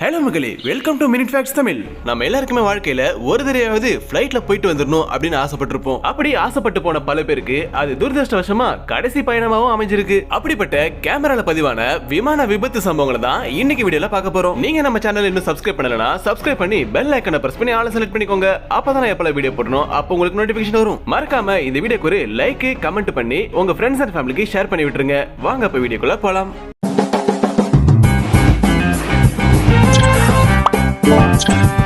Hello மகளே. Welcome to minute facts Tamil. நம்ம எல்லாருக்குமே வாழ்க்கையில ஒரு தடவையாவது ஃப்ளைட்ல போயிட்டு வந்துடணும் அப்படின்னு ஆசைப்பட்டிருப்போம். அப்படி ஆசைப்பட்டு போன பல பேருக்கு அது துரதிருஷ்டவசமா கடைசி பயணமாவும் அமைஞ்சிருக்கு. அப்படிப்பட்ட கேமரால பதிவான விமான விபத்து சம்பவங்களை தான் இன்னைக்கு வீடியோல பார்க்க போறோம். நீங்க நம்ம சேனல் இன்னும் சப்ஸ்கிரைப் பண்ணலனா சப்ஸ்கிரைப் பண்ணி பெல் ஐக்கனை பிரஸ் பண்ணி ஆள செலக்ட் பண்ணிக்கோங்க. அப்பதான் எப்பல வீடியோ போடணும் அப்போ உங்களுக்கு நோட்டிபிகேஷன் வரும். மறக்காம இந்த வீடியோக்கு ஒரு லைக் கமெண்ட் பண்ணி உங்க ஃப்ரெண்ட்ஸ் அண்ட் ஃபேமிலிக்கு ஷேர் பண்ணி விட்டுருங்க. வாங்க இப்ப வீடியோக்குள்ள போலாம். Thank you.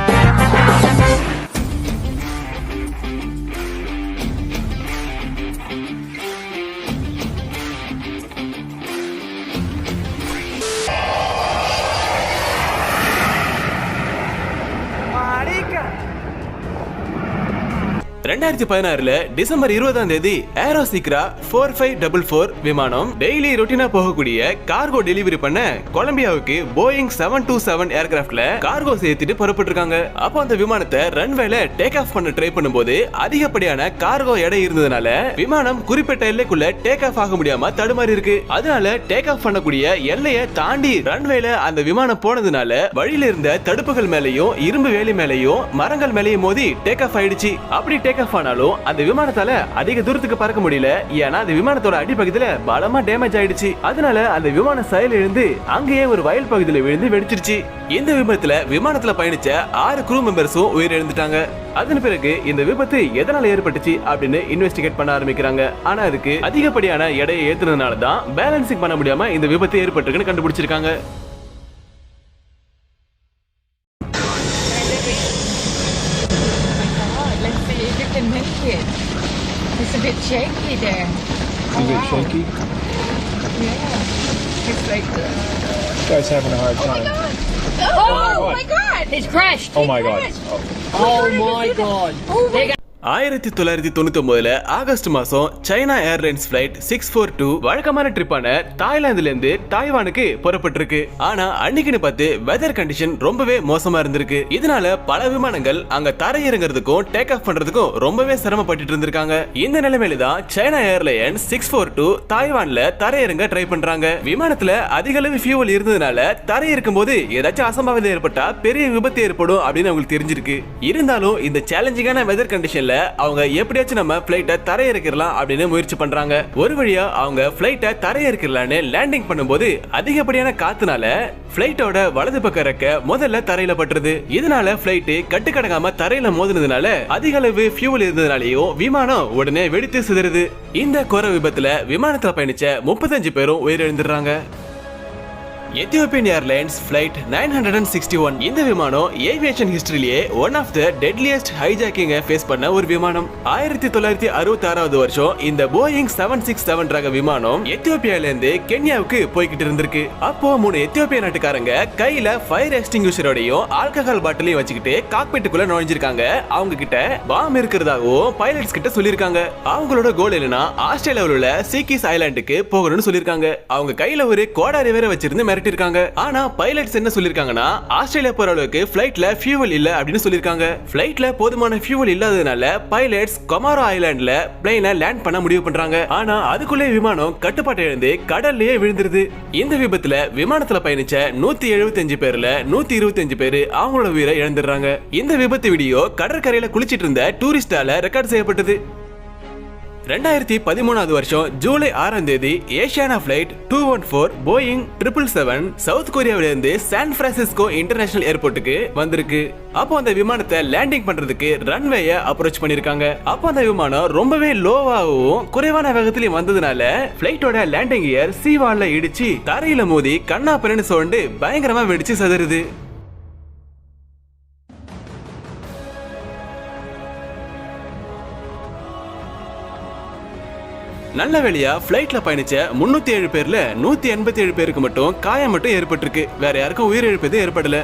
ரெண்டாயிரத்தி பதினாறுல டிசம்பர் இருபதாம் தேதி Aero Sucre four five double four விமானம் டெய்லி ரொட்டீனா போகக்கூடிய கார்கோ டெலிவரி பண்ண கொலம்பியாவுக்கு போயிங் செவன் டூ செவன் ஏர்கிராப்ட்ல கார்கோ சேர்த்துட்டு புறப்பட்டு இருக்காங்க அப்போ அந்த விமானத்தை ரன்வேல டேக் ஆஃப் பண்ண ட்ரை பண்ணும்போது அதிகப்படியான கார்கோ எடை இருந்ததுனால விமானம் குறிப்பிட்ட எல்லைக்குள்ள டேக் ஆஃப் ஆக முடியாம தடுமாறி இருக்கு. அதனால டேக் ஆஃப் பண்ணக்கூடிய எல்லையை தாண்டி ரன்வேல அந்த விமானம் போனதுனால வழியில இருந்த தடுப்புகள் மேலையும் இரும்பு வேலி மேலையும் மரங்கள் மேலையும் மோதி டேக் ஆஃப் ஆயிடுச்சு. அப்படி டேக் ஆஃப் ஆனாலும் அந்த விமானத்தால அதிக தூரத்துக்கு பறக்க முடியல. ஏன்னா அந்த விமானத்தோட அடிப்பகுதியில பலமா டேமேஜ் ஆயிடுச்சு. அதனால அந்த விமானம் செயல் இருந்து அங்கேயே ஒரு வயல் பகுதியில விழுந்து வெடிச்சிருச்சு. இந்த விபத்துல விமானத்துல பயணிச்ச ஆறு குரூ மெம்பர்ஸும் உயிரிழந்துட்டாங்க. அதன் பிறகு இந்த விபத்து எதனால ஏற்பட்டுச்சு அப்படின்னு இன்வெஸ்டிகேட் பண்ண ஆரம்பிக்கிறாங்க. ஆனா அதுக்கு அதிகப்படியான எடையை ஏத்துனதுனால தான் பேலன்சிங் பண்ண முடியாம இந்த விபத்து ஏற்பட்டிருக்குன்னு கண்டுபிடிச்சிருக்காங்க. It's a bit shaky there. Is it wow. shaky? Yeah. It's like. Uh, Guy's having a hard oh my time. God! Oh, God. my God! It's crashed. Oh my god. Oh. Oh my God! Oh my ஆயிரத்தி தொள்ளாயிரத்தி தொண்ணூத்தி ஒன்பதுல August மாசம் China airlines flight six four two வழக்கமான ட்ரிப்பான தாய்லாந்துல இருந்து தாய்வானுக்கு புறப்பட்டிருக்கு. ஆனா அன்னைக்குன்னு பார்த்து வெதர் கண்டிஷன் ரொம்பவே மோசமா இருந்திருக்கு. இதனால பல விமானங்கள் அங்க தரையிறங்கிறதுக்கும் டேக் ஆஃப் பண்றதுக்கும் ரொம்பவே சிரமப்பட்டுட்டு இருந்திருக்காங்க. இந்த நிலைமையில தான் China airlines six four two தாய்வான்ல தரையிறங்க ட்ரை பண்றாங்க. விமானத்துல அதிக அளவு ஃபியூவல் இருந்ததுனால தரையிறக்கும் போது ஏதாச்சும் அசம்பாவிதம் ஏற்பட்டா பெரிய விபத்து ஏற்படும் அப்படின்னு அவங்களுக்கு தெரிஞ்சிருக்கு. இருந்தாலும் இந்த சேலஞ்சிங்கான வெதர் கண்டிஷன்ல அவங்க எப்படியாச்சும் நம்ம பிளைட்டை தரையிறக்கிடலாம் அப்படின்னு முயற்சி பண்றாங்க. ஒரு வழியா அவங்க பிளைட்டை தரையிறக்கிடலான்னு லேண்டிங் பண்ணும்போது அதிகப்படியான காத்துனால பிளைட்டோட வலது பக்க ரெக்க முதல்ல தரையில பட்டுருது. இதனால பிளைட் கட்டுக்கடங்காம தரையில மோதினதுனால அதிக அளவு ஃபியூவல் இருந்ததுனாலயும் விமானம் உடனே வெடித்து சிதறுது. இந்த கோர விபத்துல விமானத்துல பயணிச்ச முப்பத்தஞ்சு பேரும் உயிரிழந்துடுறாங்க. Ethiopian airlines flight nine hundred and sixty one இந்த விமானம் ஏவியேஷன் ஹிஸ்டரியிலேயே ஒன் ஆஃப் த டெட்லியஸ்ட் ஹைஜாக்கிங்க ஃபேஸ் பண்ண ஒரு விமானம். ஆயிரத்தி தொள்ளாயிரத்தி அறுபத்தி ஆறாவது வருஷம் இந்த போயிங் செவன் சிக்ஸ் செவன் ரக விமானம் எத்தியோப்பியால இருந்து கென்யாவுக்கு போய்கிட்டு இருந்திருக்கு. அப்போ மூணு எத்தியோப்பிய நாட்டுக்காரங்க கையில ஃபயர் எக்ஸ்டிங்யூஷரோடையும் ஆல்கஹால் பாட்டிலையும் வச்சுக்கிட்டு காக்பெட்டுக்குள்ள நுழைஞ்சிருக்காங்க. அவங்க கிட்ட பாம் இருக்கிறதாகவும் பைலட்ஸ் கிட்ட சொல்லியிருக்காங்க. அவங்களோட கோல் என்னன்னா ஆஸ்திரேலியாவில் உள்ள சீக்கிஸ் ஐலாண்டுக்கு போகணும்னு சொல்லியிருக்காங்க. அவங்க கையில ஒரு கோடாரி வேற வச்சிருந்து மிரட்டிருக்காங்க ஆனா பைலட்ஸ் என்ன சொல்லிருக்காங்கன்னா ஆஸ்திரேலியா போற அளவுக்கு ஃபிளைட்ல ஃபியூவல் இல்ல அப்படின்னு சொல்லிருக்காங்க ஃபிளைட்ல போதுமான ஃபியூவல் இல்லாததுனால பைலட்ஸ் கொமாரோ ஐலாண்ட்ல பிளைனை லேண்ட் பண்ண முடிவு பண்றாங்க. ஆனா அதுக்குள்ளே விமானம் கட்டுப்பாட்டை இழந்து கடல்லயே விழுந்துருது. இந்த விபத்துல விமானத்துல பயணிச்ச நூத்தி எழுபத்தஞ்சு பேர்ல நூத்தி இருபத்தஞ்சு பேரு அவங்களோட உயிரை இழந்துடுறாங்க. இந்த விபத்து வீடியோ கடற்கரையில குளிச்சிட்டு இருந்த டூரிஸ்டால ரெக்கார்ட் செய்யப்பட்டது. ரெண்டாயிரத்தி பதிமூணாவது வருஷம் ஜூலை ஆறாம் தேதி Asiana flight two one four Boeing triple seven south கொரியாவிலிருந்து San Francisco international ஏர்போர்ட்டுக்கு வந்திருக்கு. அப்போ அந்த விமானத்தை லேண்டிங் பண்றதுக்கு ரன்வேய அப்ரோச் பண்ணிருக்காங்க அப்போ அந்த விமானம் ரொம்பவே லோவாகவும் குறைவான வேகத்திலையும் வந்ததுனால பிளைட்டோட லேண்டிங் இயர் சீவால இடிச்சு தரையில மோதி கண்ணா பிறன்னு சொல்லிட்டு பயங்கரமா வெடிச்சு சதுருது. நல்ல வேலையா பிளைட்ல பயணிச்ச முன்னூத்தி ஏழு பேர்ல நூத்தி எண்பத்தி ஏழு பேருக்கு மட்டும் காயம் மட்டும் ஏற்பட்டிருக்கு. வேற யாருக்கும் உயிரிழப்பு எதுவும் ஏற்படல.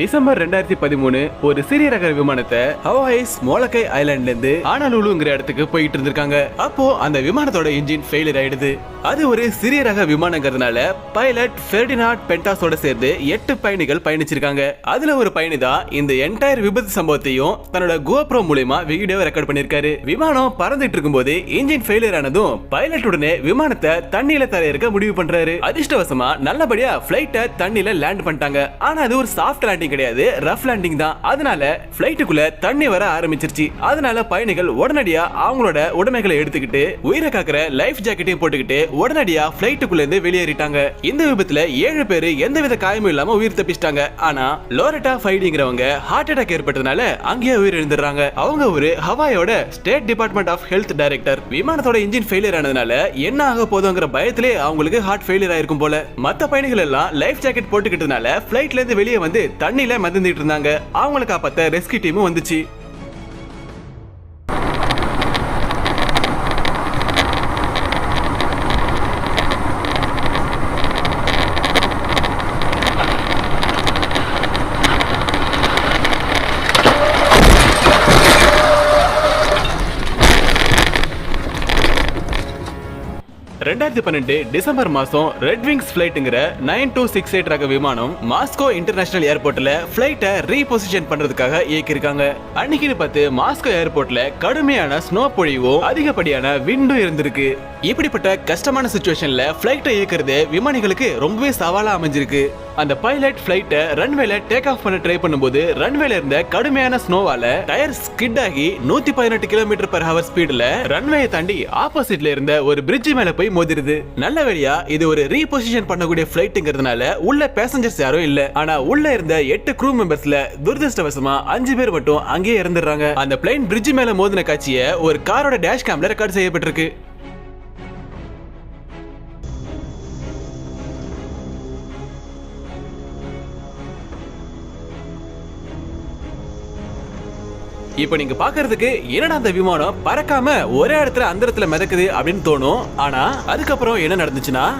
டிசம்பர் ரெண்டாயிரத்தி பதிமூணு ஒரு சிறிய ரக விமானத்தை ஹவாய்ஸ் மோலக்கை ஐலாண்ட்ல இருந்து ஆனாலூலுங்கிற இடத்துக்கு போயிட்டு இருந்திருக்காங்க. அப்போ அந்த விமானத்தோட இன்ஜின் ஃபெயிலியர் ஆயிடுது. அது ஒரு சிறிய ரக விமானங்கிறதுனால பைலட் ஃபெர்டினாட் பென்டாஸோட சேர்ந்து எட்டு பயணிகள் பயணிச்சிருக்காங்க. அதுல ஒரு பயணி தான் இந்த என்டையர் விபத்து சம்பவத்தையும் தன்னோட கோப்ரோ மூலியமா வீடியோ ரெக்கார்ட் பண்ணிருக்காரு. விமானம் பறந்துட்டு இருக்கும்போது இன்ஜின் ஃபெயிலியர் ஆனதும் பைலட் உடனே விமானத்தை தண்ணியில தரையிறக்க முடிவு பண்றாரு. அதிர்ஷ்டவசமா நல்லபடியா பிளைட்டை தண்ணியில லேண்ட் பண்ணிட்டாங்க. ஆனா அது ஒரு சாஃப்ட் லேண்டிங் கிடையாது. ரஃப் லேண்டிங் தான். அதனால பிளைட்டுக்குள்ள தண்ணி வர ஆரம்பிச்சிருச்சு. அதனால பயணிகள் உடனடியா அவங்களோட உடைமைகளை எடுத்துக்கிட்டு உயிரை காக்கிற லைஃப் ஜாக்கெட்டையும் போட்டுக்கிட்டு உடனடியா பிளைட்டுக்குள்ள இருந்து வெளியேறிட்டாங்க. இந்த விபத்துல ஏழு பேரு எந்தவித காயமும் இல்லாம உயிர் தப்பிச்சிட்டாங்க. ஆனா லோரட்டா ஃபைடிங்கிறவங்க ஹார்ட் அட்டாக் ஏற்பட்டதுனால அங்கேயே உயிர் எழுந்துடுறாங்க அவங்க ஒரு ஹவாயோட state department of health director விமானத்தோட engine failure ஆனதுனால என்ன ஆக போதுங்கிற பயத்திலே அவங்களுக்கு ஹார்ட் ஃபெயிலியர் ஆயிருக்கும் போல. மத்த பயணிகள் எல்லாம் லைஃப் ஜாக்கெட் போட்டுக்கிட்டதுனால ஃபிளைட்ல இருந்து வெளியே வந்து தண்ணியில மிதந்துட்டு இருந்தாங்க. அவங்களுக்கு அப்பத்த ரெஸ்கியூ டீமும் வந்துச்சு. ரெண்டாயிரத்தி பன்னெண்டு டிசம்பர் மாசம் ரெட் விங்ஸ் ஃபிளைட்டுங்கிற நைன் டூ சிக்ஸ் எயிட் ரக விமானம் மாஸ்கோ இன்டர்நேஷனல் ஏர்போர்ட்ல ஃபிளைட்டை ரீபொசிஷன் பண்றதுக்காக இயக்கியிருக்காங்க. அன்னைக்குன்னு பார்த்து மாஸ்கோ ஏர்போர்ட்ல கடுமையான ஸ்னோ பொழிவும் அதிகப்படியான விண்டும் இருந்திருக்கு. இப்படிப்பட்ட கஷ்டமான சுச்சுவேஷன்ல ஃபிளைட்டை இயக்குறது விமானிகளுக்கு ரொம்பவே சவாலா அமைஞ்சிருக்கு. அந்த பைலட் ஃபிளைட்டை ரன்வேல டேக் ஆஃப் பண்ண ட்ரை பண்ணும்போது ரன்வேல இருந்த கடுமையான ஸ்னோவால டயர் ஸ்கிட் ஆகி நூத்தி பதினெட்டு கிலோமீட்டர் பர் ஹவர் ஸ்பீட்ல ரன்வேயை தாண்டி ஆப்போசிட்ல இருந்த ஒரு பிரிட்ஜ் மேல போய் மோதிருது. நல்ல வழியா இது ஒரு ரீபொசிஷன் பண்ணக்கூடிய ஃபிளைட்டுங்கிறதுனால உள்ள பேசஞ்சர்ஸ் யாரும் இல்ல. ஆனா உள்ள இருந்த எட்டு க்ரூ மெம்பர்ஸ்ல துரதிருஷ்டவசமா அஞ்சு பேர் மட்டும் அங்கேயே இறந்துடுறாங்க அந்த பிளைன் பிரிட்ஜ் மேல மோதின காட்சியை ஒரு காரோட டேஷ் கேம்ல ரெக்கார்ட் செய்யப்பட்டிருக்கு. இப்போ நீங்க பாக்குறதுக்கு என்னடா அந்த விமானம் பறக்காம ஒரே இடத்துல அந்த இடத்துல மிதக்குது அப்படின்னு தோணும். ஆனா அதுக்கப்புறம் என்ன நடந்துச்சுன்னா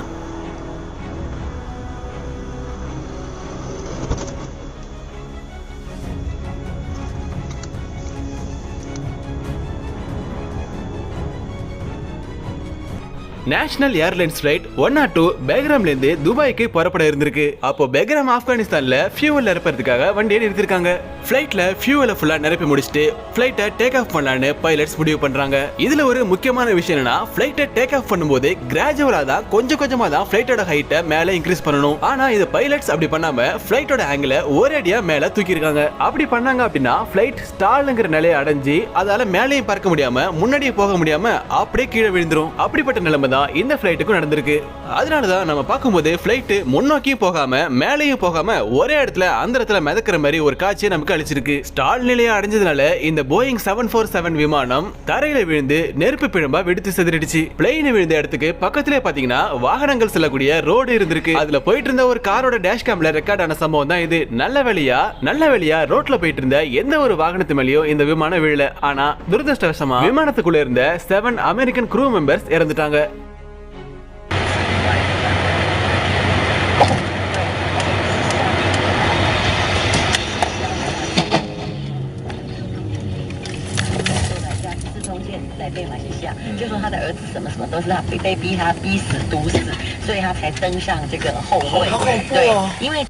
national airlines flight one or two பேக்ராம்லேருந்து துபாய்க்கு புறப்பட இருந்திருக்கு. அப்போ பேக்ராம் ஆப்கானிஸ்தானில் ஃபியூவல் நிரப்புறதுக்காக வண்டியை நிறுத்திருக்காங்க. ஃப்ளைட்டில் ஃபியூவலை ஃபுல்லாக நிரப்பி முடிச்சுட்டு ஃப்ளைட்டை டேக் ஆஃப் பண்ணலான்னு பைலட்ஸ் முடிவு பண்ணுறாங்க இதில் ஒரு முக்கியமான விஷயம் என்னன்னா ஃப்ளைட்டை டேக் ஆஃப் பண்ணும்போது கிராஜுவலாக தான் கொஞ்சம் கொஞ்சமாக தான் ஃப்ளைட்டோட ஹைட்டை மேலே இன்க்ரீஸ் பண்ணணும். ஆனால் இது பைலட்ஸ் அப்படி பண்ணாமல் ஃப்ளைட்டோட ஆங்கிளை ஒரேடியாக மேலே தூக்கியிருக்காங்க. அப்படி பண்ணாங்க அப்படின்னா ஃப்ளைட் ஸ்டாலுங்கிற நிலையை அடைஞ்சு அதால் மேலேயும் பறக்க முடியாமல் முன்னாடியே போக முடியாமல் அப்படியே கீழே விழுந்துரும். அப்படிப்பட்ட நிலைமை தான் இந்த ஃப்ளைட்டுக்கும் நடந்திருக்கு. அதனால தான் நம்ம பார்க்கும்போது ஃப்ளைட்டு முன்னோக்கியும் போகாம மேலேயும் போகாம ஒரே இடத்துல அந்த இடத்துல மிதக்கிற மாதிரி ஒரு காட்சியை நமக்கு அழிச்சிருக்கு ஸ்டால் நிலையை அடைஞ்சதுனால இந்த போயிங் செவன் ஃபோர் செவன் விமானம் தரையில விழுந்து நெருப்பு பிழம்பா வெடித்து செதறிடுச்சு. பிளெயின் விழுந்த இடத்துக்கு பக்கத்திலே பாத்தீங்கன்னா வாகனங்கள் செல்லக்கூடிய ரோடு இருந்திருக்கு. அதுல போயிட்டு இருந்த ஒரு காரோட டேஷ் கேம்ல ரெக்கார்ட் ஆன சம்பவம் தான் இது. நல்ல வேலையா நல்ல வேலையா ரோட்ல போயிட்டு இருந்த எந்த ஒரு வாகனத்து மேலேயும் இந்த விமானம் விழல. ஆனா துரதிருஷ்டவசமா விமானத்துக்குள்ள இருந்த செவன் அமெரிக்கன் க்ரூ மெம்பர்ஸ் இறந்துட்டாங்க. 间来被马来西亚，就说他的儿子什么什么都是他被被逼他逼死毒死，所以他才登上这个后位。好恐怖对哦，因为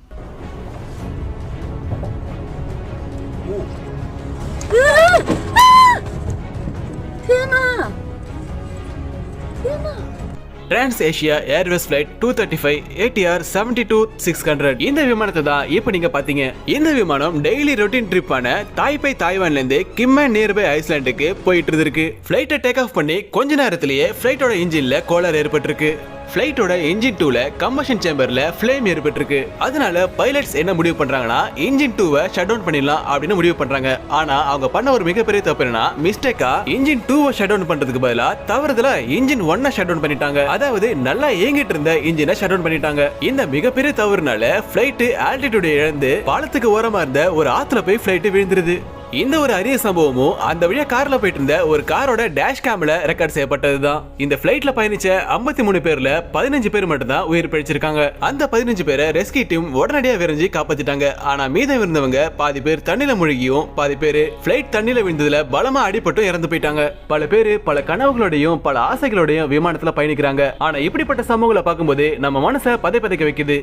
trans Asia airways flight two thirty five ATR seventy two six hundred இந்த விமானத்தை தான் இப்போ நீங்க பாத்தீங்க இந்த விமானம் டெய்லி ரொட்டீன் ட்ரிப்பான தாய்பை தாய்வான்ல இருந்து கிம்மன் நியர்பை ஐஸ்லாண்டுக்கு போயிட்டு இருந்திருக்கு. ஃபிளைட்டை டேக் ஆஃப் பண்ணி கொஞ்ச நேரத்திலேயே ஃபிளைட்டோட இன்ஜின்ல கோளாறு ஏற்பட்டிருக்கு. ஃப்ளைட்டோட இன்ஜின் டூல கம்பஷன் சேம்பர்ல ஃப்ளேம் ஏற்பட்டிருக்கு. அதனால பைலட்ஸ் என்ன முடிவு பண்றாங்கன்னா இன்ஜின் டூவை ஷட் டவுன் பண்ணிடலாம் அப்படின்னு முடிவு பண்றாங்க. ஆனா அவங்க பண்ண ஒரு மிகப்பெரிய தப்பு என்னன்னா மிஸ்டேக்கா இன்ஜின் டூவை ஷட் டவுன் பண்றதுக்கு பதிலா தவறுதல இன்ஜின் ஒன்னை ஷட் டவுன் பண்ணிட்டாங்க. அதாவது நல்லா இயங்கிட்டு இருந்த இன்ஜினை ஷட் டவுன் பண்ணிட்டாங்க. இந்த மிகப்பெரிய தவறுனால ஃபிளைட் ஆல்டிடியூட் இழந்து பாலத்துக்கு ஓரமா இருந்த ஒரு ஆத்துல போய் ஃபிளைட் விழுந்துருது. இந்த ஒரு அரிய சம்பவமும் அந்த வழியா கார்ல போயிட்டு இருந்த ஒரு காரோட டேஷ் கேம்ல ரெக்கார்ட் செய்யப்பட்டதுதான். இந்த பிளைட்ல பயணிச்ச 53 மூணு பேர்ல பதினஞ்சு பேர் மட்டும்தான் உயிர் பிழைச்சிருக்காங்க. அந்த பதினஞ்சு பேரை ரெஸ்கியூ டீம் உடனடியா விரைஞ்சு காப்பாத்திட்டாங்க. ஆனா மீதம் இருந்தவங்க பாதி பேர் தண்ணில முழுகியும் பாதி பேர் பிளைட் தண்ணில விழுந்ததுல பலமா அடிபட்டும் இறந்து போயிட்டாங்க. பல பேர் பல கனவுகளோடையும் பல ஆசைகளோடையும் விமானத்துல பயணிக்கிறாங்க. ஆனா இப்படிப்பட்ட சம்பவங்களை பார்க்கும்போது நம்ம மனசை பதை பதைக்க வைக்குது.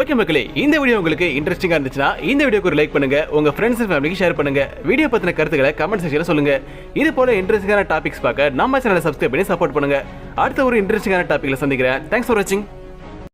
ஓகே மக்களே இந்த வீடியோ உங்களுக்கு இன்ட்ரெஸ்டிங்காக இருந்துச்சுன்னா இந்த வீடியோக்கு ஒரு லைக் பண்ணுங்க உங்க ஃப்ரெண்ட்ஸ் அண்ட் ஃபேமிலிக்கு ஷேர் பண்ணுங்க. வீடியோ பத்தின கருத்துக்களை கமெண்ட் செக்ஷனில் சொல்லுங்க. இது போல இன்ட்ரெஸ்டிங்கான டாபிக்ஸ் பார்க்க நம்ம சேனலை சப்ஸ்கிரைப் பண்ணி சப்போர்ட் பண்ணுங்க. அடுத்த ஒரு இன்ட்ரெஸ்டிங்கான டாபிக்ல சந்திக்கிறேன். தேங்க்ஸ் ஃபார் வாட்சிங்